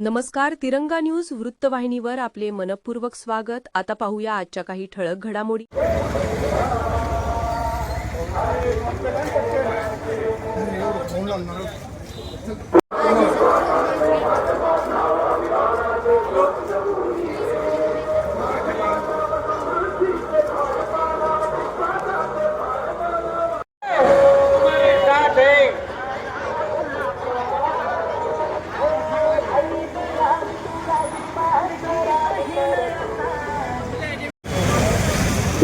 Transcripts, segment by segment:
नमस्कार तिरंगा न्यूज वृत्तवाहिनीवर आपले मनपूर्वक स्वागत. आता पाहूया आजच्या काही ठळक घडामोडी.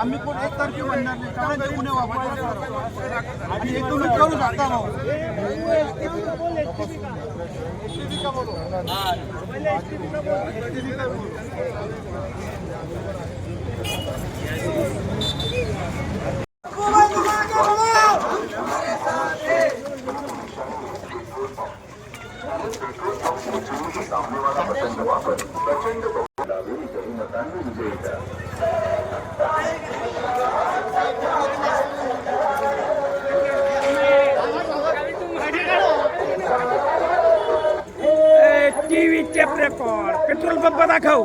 आम्ही कोण एक तारखे म्हणणार नाही कारण ते पुणे वापरायचं आणि एक तुम्ही करू शकता भाऊ टीव्हीचे टेप पेट्रोल पंप दाखव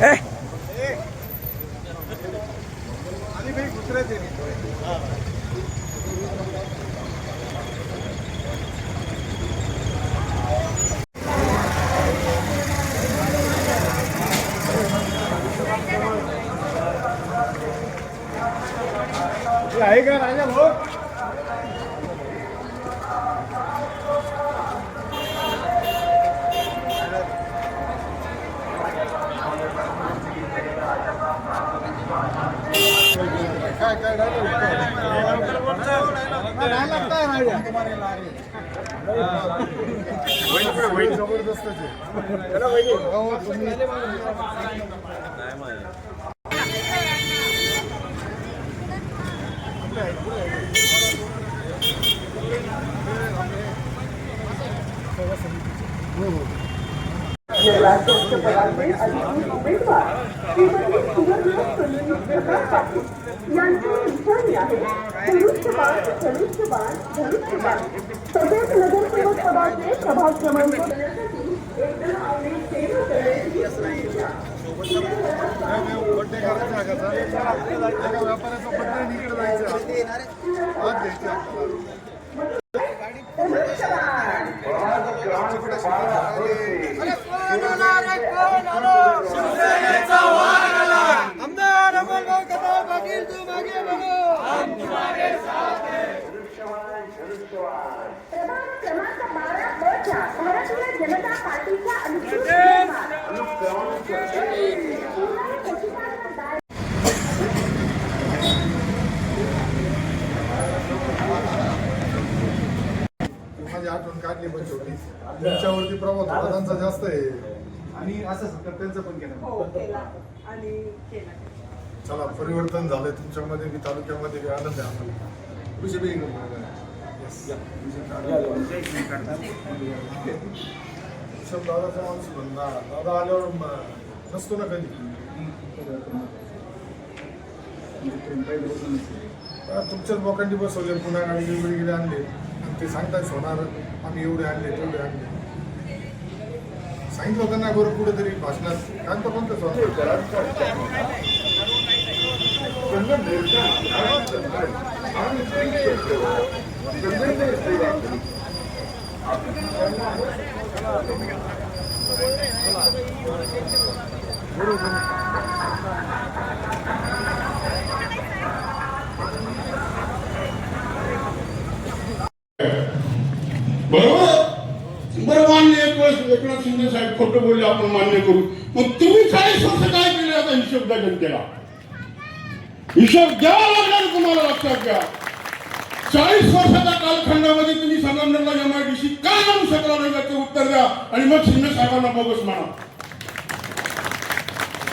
ए, आणि भाई दुसरे ते आहे का राजा भाऊ काय काय जबरदस्त पदाचे अधिकृत उमेदवार श्रीमती सुवर्णा प्रकाश पाटील यांची आहे धनुष्यबाण धनुष्यबाण धनुष्यबाण तसेच नगरसेवक पदाचे प्रभाग क्रमांक करण्याची इच्छा. बड्डे करायचा आहे का सर? एका व्यापाऱ्याचा बड्डे निकडे जायचं आज घ्यायचं आपल्याला. प्रभाग क्रमांक बारा ब च्या भारतीय जनता पार्टीच्या अधिकृत उमेदवार माझी आठवण काढली पण शेवटी तुमच्यावरती प्रभाव दादांचा जास्त आहे. आणि असं त्यांचं पण केलं. चला परिवर्तन झालंय तुमच्यामध्ये बी तालुक्यामध्ये बी आनंद आहे आम्हाला. बी दादाचा माणूस म्हणणार दादा आल्यावर म- नसतो ना कधी? हा, तुमच्याच लोकांनी बसवले पुन्हा गाडी वेगवेगळे आणले. आणि ते सांगतात सोनार आम्ही एवढे आणले तेवढे आणले. सांगितलं होतं ना बरं कुठेतरी भाषणात काय तर कोणतं सोनार बरोबर बरं मान्य एक वेळेस एकनाथ शिंदे साहेब खोटं बोलले आपण मान्य करू. मग तुम्ही चाळीस वर्ष काय केले आता हिशोब द्या जनतेला हिशोब द्यावा लागणार तुम्हाला लक्षात घ्या. चाळीस वर्षाच्या कालखंडामध्ये तुम्ही संगमनेरला एमआयडीसी काय आणू शकला नाही याचं उत्तर द्या? आणि मग शिंदे साहेबांना बोगस म्हणा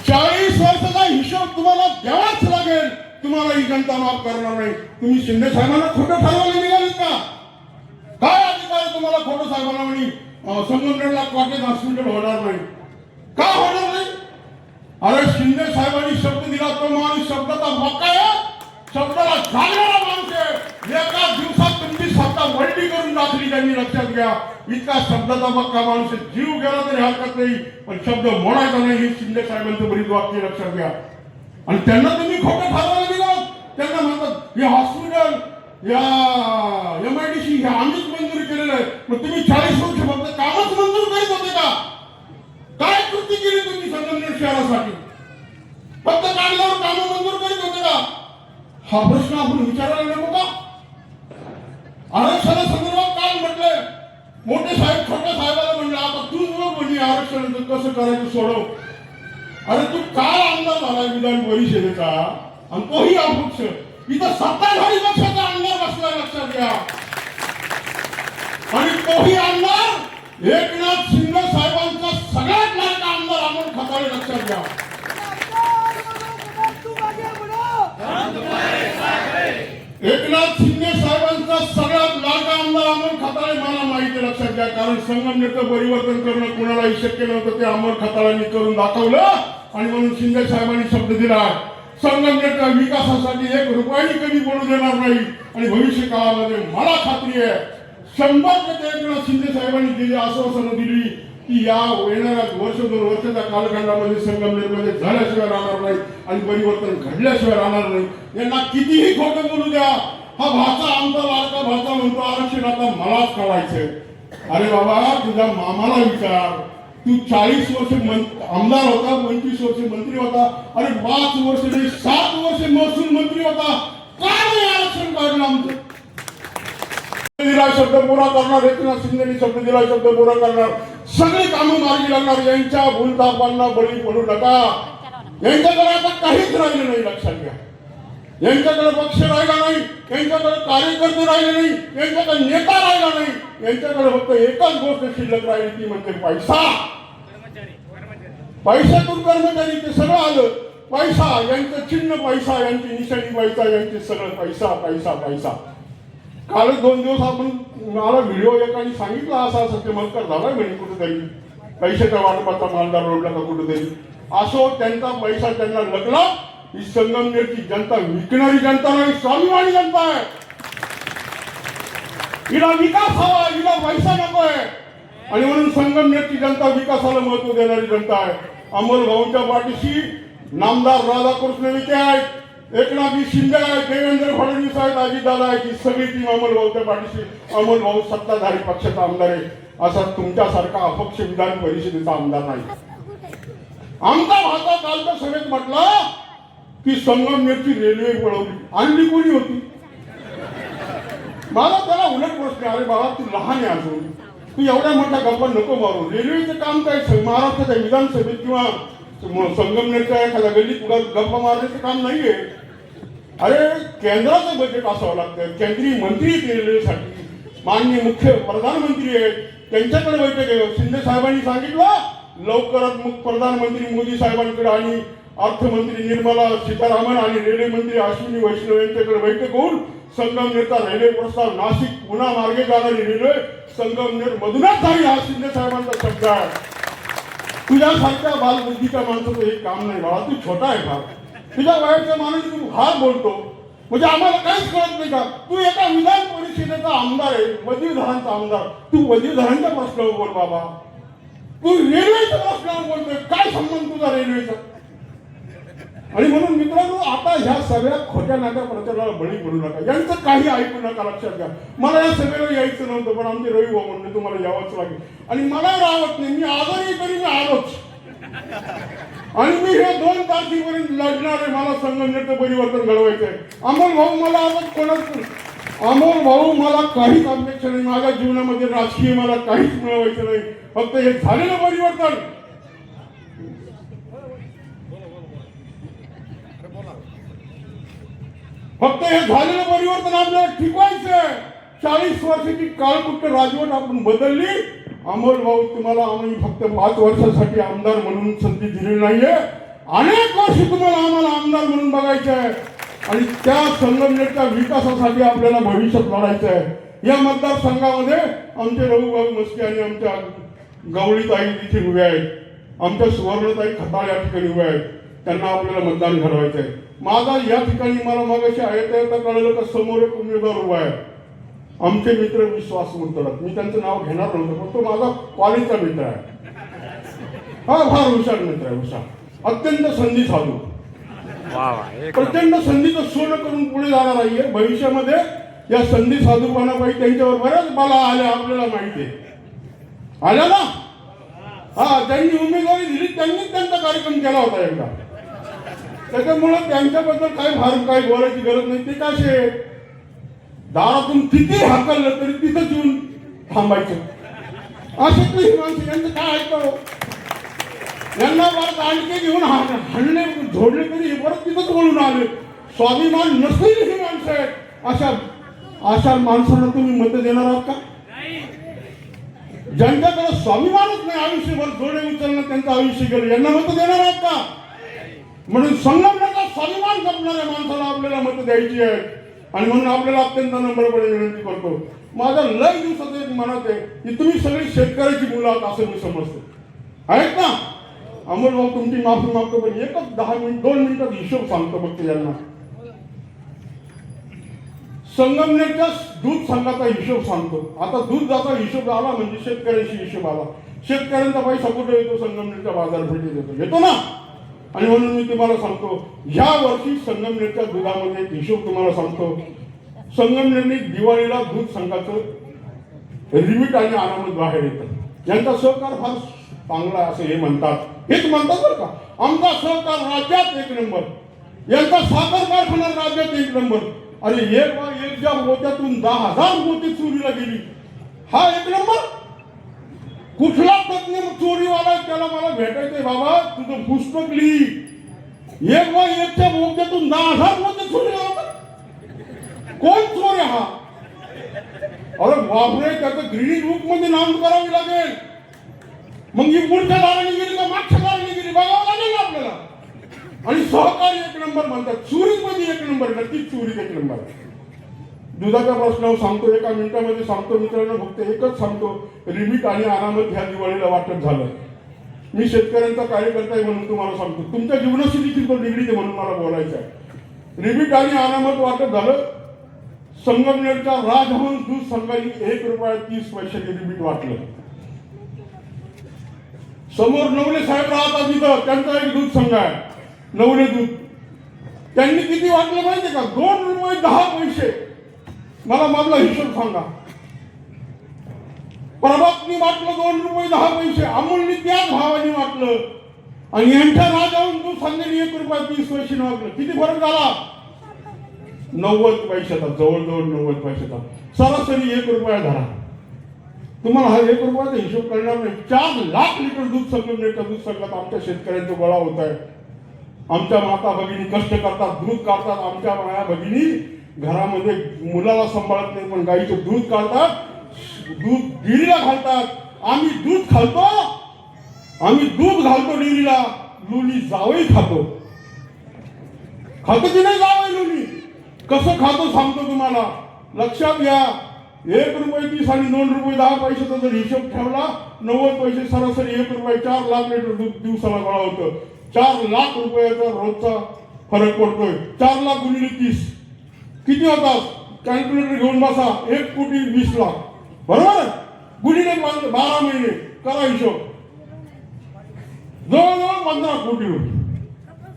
चाळीस वर्षाचा हिशोब तुम्हाला द्यावाच लागेल. तुम्हाला ही जनता माफ करणार नाही. तुम्ही शिंदे साहेबांना खोटं ठरवायला निघालेत का? काय अधिकार तुम्हाला खोटं साहेबांना म्हणी? संगमनेरला कॉटेज हॉस्पिटल होणार नाही. का होणार नाही? अरे शिंदे साहेबांनी शब्द दिला तो माणूस शब्दाचा मक्का आहे. शब्दाला जागणारा माणूस आहे. एका दिवसात तुमची सत्ता वळली करून दाखली त्यांनी लक्षात घ्या. इतका शब्दाचा मक्का माणूस जीव गेला तरी हरकत नाही पण शब्द म्हणायचा नाही हे शिंदे साहेबांचं बरीच वाक्य लक्षात घ्या. आणि त्यांना तुम्ही खोटं ठरवायला दिलं. त्यांना म्हणतात हे हॉस्पिटल या एमआयडीसी हे आम्हीच मंजूर केलेलं आहे. मग तुम्ही चाळीस वर्ष फक्त कामच मंजूर करीत होते का? काय कृती केली तुम्ही संगमनेर शहरासाठी? फक्त काढल्यावर काम मंजूर करीत होते का? हा प्रश्न आपण विचारायला नको का आरक्षणासंदर्भात काल म्हटलंय मोठे साहेब छोट्या साहेबाला म्हणलं आता तूच बघ म्हणजे आरक्षणाचं कसं करायचं सोडव अरे तू काय आमदार झालाय विधान परिषदेचा आणि तोही अपक्ष इथं सत्ताधारी पक्षाचा आमदार बसलाय लक्षात घ्या आणि तोही आमदार एकनाथ शिंदे साहेबांचा सगळ्यात लाडका आमदार अमोल खताळे लक्षात घ्या एकनाथ शिंदे साहेबांचा सगळ्यात लाडका आमदार अमोल खताळे मला माहिती आहे, लक्षात घ्या. कारण संगमनेरचं परिवर्तन करणं कुणालाही शक्य नव्हतं ते अमोल खताळांनी करून दाखवलं आणि म्हणून शिंदे साहेबांनी शब्द दिला. संगमनेरच्या विकासासाठी एक रुपयाही कधी बोलू देणार नाही. आणि भविष्य काळामध्ये मला खात्री आहे शंभर टक्के एकनाथ शिंदे साहेबांनी दिली आश्वासनं दिली. की या येणाऱ्या वर्ष दोन वर्षाच्या कालखंडामध्ये संगमनेरमध्ये झाल्याशिवाय राहणार नाही आणि परिवर्तन घडल्याशिवाय राहणार नाही. यांना कितीही खोटं बोलू द्या हा भाचा आमचा लाडका भाचा म्हणतो आरक्षण आता मलाच काढायचंय. अरे बाबा तुझ्या मामाला विचार. तू चाळीस वर्ष आमदार होता पंचवीस वर्ष मंत्री होता. अरे पाच वर्ष सात वर्ष महसूल मंत्री होता. काय नाही आरक्षण काढलं आमचं? दिला शब्द पुरा करणार एकनाथ शिंदेनी शब्द दिला शब्द पुरा करणार. सगळी कामं मार्गी लागणार यांच्या भूलतापांना बळी पडू नका. यांच्याकडे आता काहीच राहिलं नाही लक्षात घ्या. यांच्याकडे पक्ष राहिला नाही यांच्याकडे कार्यकर्ते राहिले नाही यांच्याकडे नेता राहिला नाही यांच्याकडे फक्त एकच गोष्ट शिल्लक राहिली ती म्हणजे पैसा. पैशातून कर्मचारी ते सगळं आलं. पैसा यांचं चिन्ह पैसा यांची निशाणी पैसा यांचे सगळं पैसा पैसा पैसा. कालच दोन दिवस आपण मला व्हिडिओ एकाने सांगितला असा असं चमत्कार झाला म्हणे कुठेतरी. पैशाच्या वाटपाचा मालदार रोडला का कुठेतरी. असो त्यांचा पैसा त्यांना लगला ही संगमनेरची जनता विकणारी जनता नाही स्वाभिमानी जनता आहे. हिला विकास हवा हिला पैसा नकोय आहे. आणि म्हणून संगमनेरची जनता विकासाला महत्त्व देणारी जनता आहे. अमोल भाऊंच्या पाठीशी नामदार राधाकृष्ण विखे आहेत. एकनाथजी शिंदे आहेत देवेंद्र फडणवीस आहेत अजितदादा आहेत ही सगळी टीम अमोल भाऊच्या पाठीशी. अमोल भाऊ सत्ताधारी पक्षाचा आमदार आहे. असा तुमच्यासारखा अपक्ष विधान परिषदेचा आमदार नाही. आमचा भाचा कालच्या सभेत म्हटलं की संगमनेरची रेल्वे पळवली आणली कोणी होती? मला त्याला उलट प्रश्न अरे बाबा तू लहान आहे अजून. तू एवढ्या मोठ्या गप्पा नको मारू. रेल्वेचं काम काय महाराष्ट्राच्या विधानसभेत किंवा संगमनेरच्या एखाद्या गल्लीत उगा गप्पा मारण्याचं काम नाहीये. अरे केंद्राचं बजेट असावं लागतं. केंद्रीय मंत्री रेल्वेसाठी माननीय मुख्य प्रधानमंत्री आहेत. त्यांच्याकडे बैठक आहे. शिंदे साहेबांनी सांगितलं लवकरात प्रधानमंत्री मोदी साहेबांकडे आणि अर्थमंत्री निर्मला सीतारामन आणि रेल्वे मंत्री अश्विनी वैष्णव यांच्याकडे बैठक होऊन संगमनेरचा रेल्वे प्रस्ताव नाशिक पुणा मार्गे जाणारी रेल्वे संगमनेर मधूनच जाईल हा शिंदे साहेबांचा शब्द आहे. तुझ्यासारख्या बालबुद्धीच्या माणसाचं हे काम नाही बाळा. तू छोटा आहे फार. तुझ्या वयाच्या माणूस तू हा बोलतो. म्हणजे आम्हाला काहीच कळत नाही का? तू एका विधान परिषदेचा आमदार आहे वजीरधरांचा आमदार. तू वजीरधरांच्या प्रश्नावर बोल बाबा. तू रेल्वेच्या प्रश्नावर बोलतोय. काय संबंध तुझा रेल्वेचा? आणि म्हणून मित्रांनो आता ह्या सगळ्या खोट्या नाट्या प्रचाराला बळी पडू नका. यांचं काही ऐकू नका लक्षात घ्या. मला या सगळ्याला यायचं नव्हतं पण आमचे रवी भाऊ म्हणले तुम्हाला यावंच लागेल. आणि मला राहत नाही. मी आज आणि मी हे दोन तारखेपर्यंत लढणार आहे मला संघटनेचं परिवर्तन घडवायचं आहे अमोल भाऊ मला आता कोणाच अमोल भाऊ मला काहीच अपेक्षा नाही. माझ्या जीवनामध्ये राजकीय मला काहीच मिळवायचं नाही. फक्त हे झालेलं परिवर्तन. फक्त हे झालेलं परिवर्तन आपल्याला टिकवायचं चाळीस वर्षाची काळकुट्ट राजवट आपण बदलली. अमोल भाऊ तुम्हाला आम्ही फक्त पाच वर्षासाठी आमदार म्हणून संधी दिलेली नाहीये. अनेक वर्ष तुम्हाला आम्हाला आमदार म्हणून बघायचं आहे. आणि त्या संगमनेरच्या विकासासाठी आपल्याला भविष्यात लढायचं आहे. या मतदारसंघामध्ये आमचे रघुभाऊ मस्के आणि आमच्या गवळीताई तिथे उभे आहेत. आमच्या सुवर्णताई खताळ या ठिकाणी उभे आहेत. त्यांना आपल्याला मतदान घडवायचं आहे. माझा या ठिकाणी मला मागाशी आहे त्या कळलं का समोर एक उमेदवार उभा आहे. आमचे मित्र विश्वास म्हणतात. मी त्यांचं नाव घेणार नव्हतं पण तो माझा कॉलेजचा मित्र आहे. हा फार हुशार मित्र आहे हुशार. अत्यंत संधी साधू. प्रचंड संधीचं सोनं करून पुढे जाणार आहे भविष्यामध्ये या संधी साधूपणापायी त्यांच्यावर बऱ्याच बाला आल्या आपल्याला माहिती आहे. आल्या ना? हा त्यांनी उमेदवारी दिली त्यांनीच त्यांचा कार्यक्रम केला होता एकदा. त्याच्यामुळं त्यांच्याबद्दल काय फार काय बोलायची गरज नाही. ते कसे दारातून किती हाकललं तरी तिथंच येऊन थांबायचं. असं नाही माणसं यांचं काय ऐकावं हो? यांना परत आणखी घेऊन हा- हाणले झोडले तरी परत तिथंच वळून आले. स्वाभिमान नसेल ही माणसं आहेत अशा अशा माणसांना तुम्ही मत देणार आहात का? ज्यांच्याकडे स्वाभिमानच नाही आयुष्यभर जोडे उचलणं त्यांचं आयुष्य गेलं. यांना मत देणार आहात का? म्हणून संगमनेरचा स्वाभिमान जपणाऱ्या माणसाला आपल्याला मत द्यायची आहे. आणि म्हणून आपल्याला अत्यंत नम्रपणे विनंती करतो. माझा लय दिवसाचं एक मनात आहे की तुम्ही सगळी शेतकऱ्याची मुलं आहात असं मी समजतो आहेत ना? अमोल भाऊ तुमची माफी मागतो पण एकच दहा मिनिट दोन मिनिटात हिशोब सांगतो फक्त यांना. संगमनेरच्या दूध संघाचा हिशोब सांगतो. आता दूध जाता हिशोब आला म्हणजे शेतकऱ्याशी हिशोब आला. शेतकऱ्यांचा पैसा कुठे येतो? संगमनेरच्या बाजारपेठेत येतो. येतो ना? आणि म्हणून मी तुम्हाला सांगतो ह्या वर्षी संगमनेरच्या दुधामध्ये एक हिशोब तुम्हाला सांगतो संगमनेरने दिवाळीला दूध संघाचं रिमिट आणि आरामात बाहेर येतं. यांचा सहकार फार चांगला असं हे म्हणतात. हेच म्हणतात बरं का? आमचा सहकार राज्यात एक नंबर. यांचा साखर कारखाना राज्यात एक नंबर. अरे एक बा एक ज्या मोत्यातून दहा हजार मोती चोरीला गेली. हा एक नंबर? कुठला तज्ञ चोरीवाला त्याला मला भेटायचंय बाबा? तुझं पुस्तक लिही. एक बा एकच्या मोत्यातून दहा हजारमध्ये चोरी कोण चोर हा? अरे बापरे त्याचं ग्रीडी बुकमध्ये नोंद करावी लागेल. मग ही पुढच्या दाराने गेली का मागच्या दाराने गेली? बघावं लागेल आपल्याला. आणि सहकारी एक नंबर म्हणतात. चोरी मध्ये एक नंबर नक्कीच चोरी एक नंबर. दुधाचा प्रश्नावर सांगतो एका मिनिटामध्ये सांगतो मित्रांनो फक्त एकच सांगतो रिमिट आणि अनामत ह्या दिवाळीला वाटप झालं मी शेतकऱ्यांचा कार्यकर्ता आहे म्हणून तुम्हाला सांगतो. तुमच्या जीवनाशी देखील तो निगडीत आहे म्हणून मला बोलायचं आहे. रिमिट आणि अनामत वाटप झालं संगमनेरच्या राजहंस दूध संघाने एक रुपया तीस पैशाचे रिमिट वाटलं. समोर नवले साहेब राहतात तिथं त्यांचा एक दूध संघ आहे नवले दूध. त्यांनी किती वाटलं माहितीये का? दोन रुपये दहा पैसे. मला मागला हिशोब सांगा. प्रभातनी वाटलं दोन रुपये दहा पैसे अमूलनी त्याच भावाने वाटलं आणि यांच्या राजाहून दूध संघाने एक रुपया तीस पैसे वाटलं किती फरक झाला? नव्वद पैशाचा जवळजवळ नव्वद पैशाचा. सरासरी एक रुपया धरा. तुम्हाला हा एक रुपयाचा हिशोब करणार नाही. चार लाख लिटर दूध संगमनेरच्या दूध संघात आमच्या शेतकऱ्यांचा गोळा होत आहे आमच्या माता भगिनी कष्ट करतात दूध काढतात. आमच्या माया भगिनी घरामध्ये मुलाला सांभाळत नाही पण गाईचं दूध काढतात दूध डिरीला घालतात. आम्ही दूध खालतो आम्ही दूध घालतो डिरीला लोणी जावई खातो. खातो की नाही जावई लोणी? कसं खातो सांगतो तुम्हाला. लक्षात घ्या. एक रुपये तीस आणि दोन रुपये दहा पैशाचा जर हिशोब ठेवला नव्वद पैसे सरासरी एक रुपये चार लाख लिटर दूध दिवसाला गोळा होतं. चार लाख रुपयाचा रोजचा फरक पडतोय. चार लाख गुणिले तीस. किती होतात कॅल्क्युलेटर घेऊन बसा एक कोटी वीस लाख. बरोबर? गुणिले बारा महिने करा हिशोब. जवळजवळ पंधरा कोटी रुपये.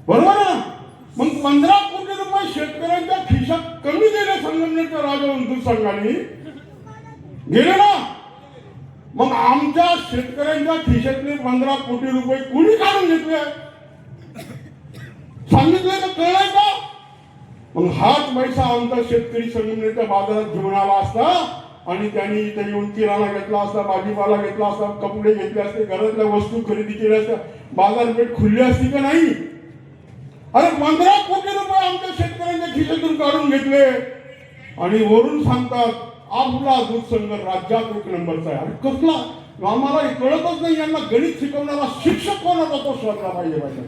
बरोबर ना? मग पंधरा कोटी रुपये शेतकऱ्यांच्या खिशात कमी दिले संगमनेरच्या राजवंतू संघाने गेले ना? मग आमच्या शेतकऱ्यांच्या खिशातले पंधरा कोटी रुपये कुणी काढून घेतले? सांगितले तर कळलंय का? मग हाच पैसा आमचा शेतकरी संगमनेरच्या बाजारात घेऊन आला असता आणि त्यांनी इथे येऊन किराणा घेतला असता भाजीपाला घेतला असता कपडे घेतले असते घरातल्या वस्तू खरेदी केल्या असत्या बाजारपेठ खुलली असती का नाही? अरे पंधरा कोटी रुपये आमच्या शेतकऱ्यांच्या खिशातून काढून घेतले. आणि वरून सांगतात आपला दूध संघ राज्यात एक नंबरचा आहे. अरे कसला? आम्हाला कळतच नाही यांना गणित शिकवणारा शिक्षक कोणाचा तो शोधला पाहिजे पाहिजे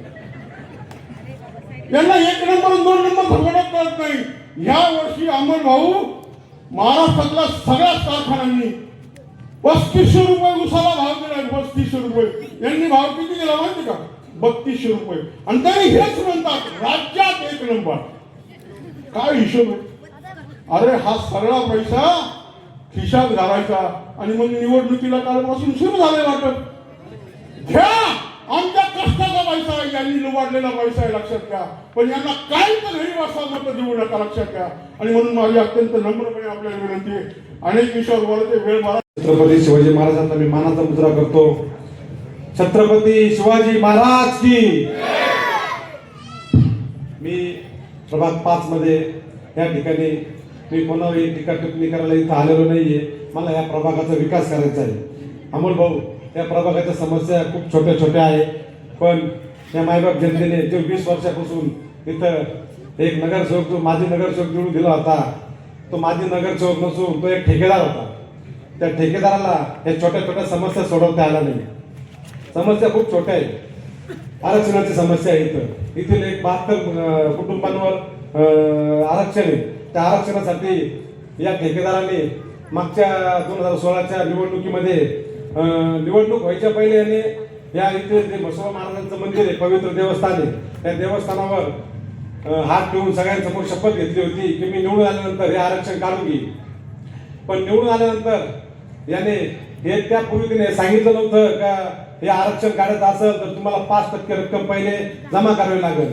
यांना एक नंबर दोन नंबर भरगडत कळत नाही. या वर्षी अमर भाऊ महाराष्ट्रातल्या सगळ्याच कारखान्यांनी पस्तीसशे रुपये उसाला भाव दिला पस्तीसशे रुपये. यांनी भाव किती दिला माहिती का? बत्तीसशे रुपये. आणि तरी हेच म्हणतात राज्यात एक नंबर. काय हिशोब आहे? अरे हा सगळा पैसा खिशात घालायचा आणि मग निवडणुकीला कालपासून सुरू झाले वाटत. घ्या! आमच्या कष्टाचा पैसा आहे यांनी लुबाडलेला पैसा आहे लक्षात घ्या. पण यांना काही तर घरी वासा मत देऊ नका लक्षात घ्या. आणि म्हणून माझी अत्यंत नम्रपणे आपल्याला विनंती आहे. अनेक विषयावर ते वेळ मला छत्रपती शिवाजी महाराजांना मी मानाचा मुद्रा करतो. छत्रपती शिवाजी महाराज की मी प्रभाग पाच मध्ये या ठिकाणी मी कोणावरही टीका टिप्पणी करायला इथं आलेलो नाहीये. मला या प्रभागाचा विकास करायचा आहे. अमोल भाऊ त्या प्रभागाच्या समस्या खूप छोट्या छोट्या आहेत पण त्या मायबाप जनतेने जे वीस वर्षापासून इथं एक नगरसेवक जो माजी नगरसेवक निवडून दिला होता तो माजी नगरसेवक नसून तो एक ठेकेदार होता. त्या ठेकेदाराला या छोट्या छोट्या समस्या सोडवता आल्या नाही. समस्या खूप छोट्या आहेत. आरक्षणाची समस्या आहे इथं. इथून एक बहात्तर कुटुंबांवर आरक्षण आहे. त्या आरक्षणासाठी या ठेकेदाराने मागच्या दोन हजार सोळाच्या निवडणुकीमध्ये निवडणूक व्हायच्या पहिले यांनी या इथे जे बसवा महाराजांचं मंदिर आहे पवित्र देवस्थान आहे त्या देवस्थानावर हात ठेवून सगळ्यांसमोर शपथ घेतली होती की मी निवडून आल्यानंतर हे आरक्षण काढून घेईन. पण निवडून आल्यानंतर याने हे त्यापूर्वी तिने सांगितलं नव्हतं का हे आरक्षण काढायचं असेल तर तुम्हाला पाच टक्के रक्कम पहिले जमा करावी लागेल.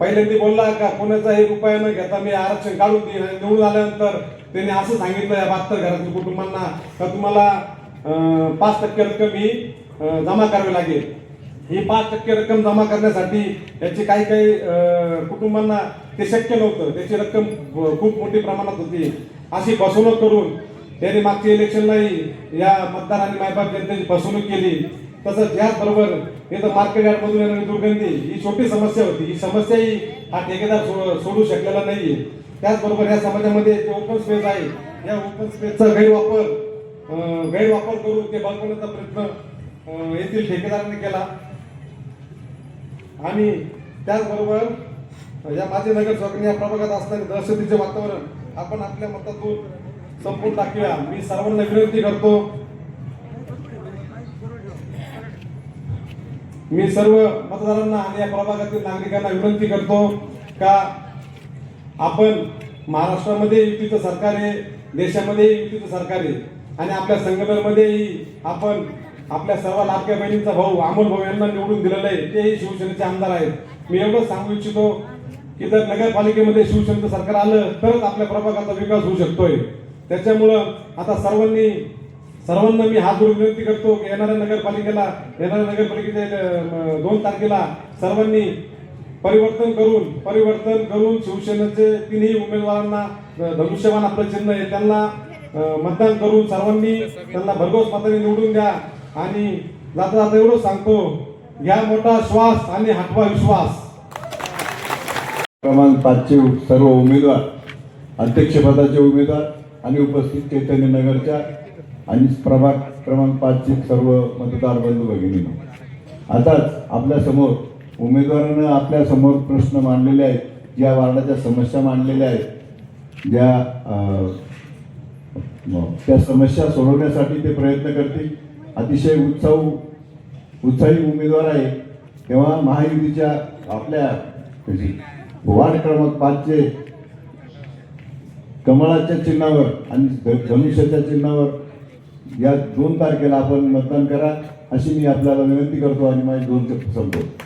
पहिल्यांदा बोलला का कोणाचाही उपाय न घेता मी आरक्षण काढून देईन. आणि निवडून आल्यानंतर त्यांनी असं सांगितलं या बहात्तर घरातील कुटुंबांना का तुम्हाला पाच टक्के रक्कम ही जमा करावी लागेल. ही पाच टक्के रक्कम जमा करण्यासाठी याची काही काही कुटुंबांना ते शक्य नव्हतं. त्याची रक्कम खूप मोठी प्रमाणात होती. अशी फसवणूक करून त्यांनी मागच्या इलेक्शनलाही या मतदार आणि मायबाप जनतेची फसवणूक केली. तसंच याचबरोबर इथं मार्केट यार्डमधून येणारी दुर्गंधी ही छोटी समस्या होती. ही समस्याही हा ठेकेदार सो- सोडू शकलेला नाहीये. त्याचबरोबर या समाजामध्ये जे ओपन स्पेस आहे या ओपन स्पेसचा गैरवापर गैरवापर करून ते बनवण्याचा प्रयत्न येथील ठेकेदारांनी केला. आणि त्याचबरोबर या माझे नगर चौकणी या प्रभागात असणारे दहशतीचे वातावरण आपण आपल्या मतातून संपून टाकूया. मी सर्वांना विनंती करतो. मी सर्व मतदारांना आणि या प्रभागातील नागरिकांना विनंती करतो का आपण महाराष्ट्रामध्ये युतीचं सरकार आहे देशामध्ये युतीचं सरकार आहे. आणि आपल्या संघटनेमध्येही आपण आपल्या सर्व लाडक्या बहिणींचा भाऊ अमोल भाऊ यांना निवडून दिलेलं आहे. तेही शिवसेनेचे आमदार आहेत. मी एवढंच सांगू इच्छितो की जर नगरपालिकेमध्ये शिवसेनेचं सरकार आलं तरच आपल्या प्रभागाचा विकास होऊ शकतोय. त्याच्यामुळं आता सर्वांनी सर्वांना मी हात जोडून विनंती करतो की येणाऱ्या नगरपालिकेला येणाऱ्या नगरपालिकेच्या दोन तारखेला सर्वांनी परिवर्तन करून परिवर्तन करून शिवसेनेचे तिन्ही उमेदवारांना अं, धनुष्यबाण आपलं चिन्ह आहे. त्यांना मतदान करून सर्वांनी त्यांना भरघोस मताने निवडून द्या. आणि जाता जाता एवढं सांगतो घ्या मोठा श्वास आणि हटवा विश्वास. क्रमांक पाचचे सर्व उमेदवार अध्यक्षपदाचे उमेदवार आणि उपस्थित चैतन्य नगरच्या आणि प्रभाग क्रमांक पाचचे सर्व मतदार बंधू भगिनी आताच आपल्यासमोर उमेदवारानं आपल्यासमोर प्रश्न मांडलेले आहेत. ज्या वार्डाच्या समस्या मांडलेल्या आहेत. ज्या त्या समस्या सोडवण्यासाठी ते प्रयत्न करतील. अतिशय उत्साह उत्साही उमेदवार आहे. तेव्हा महायुतीच्या आपल्या वार्ड क्रमांक पाचचे कमळाच्या चिन्हावर आणि धनुष्याच्या चिन्हावर या दोन तारखेला आपण मतदान करा अशी मी आपल्याला विनंती करतो आणि माझे दोन संपवतो.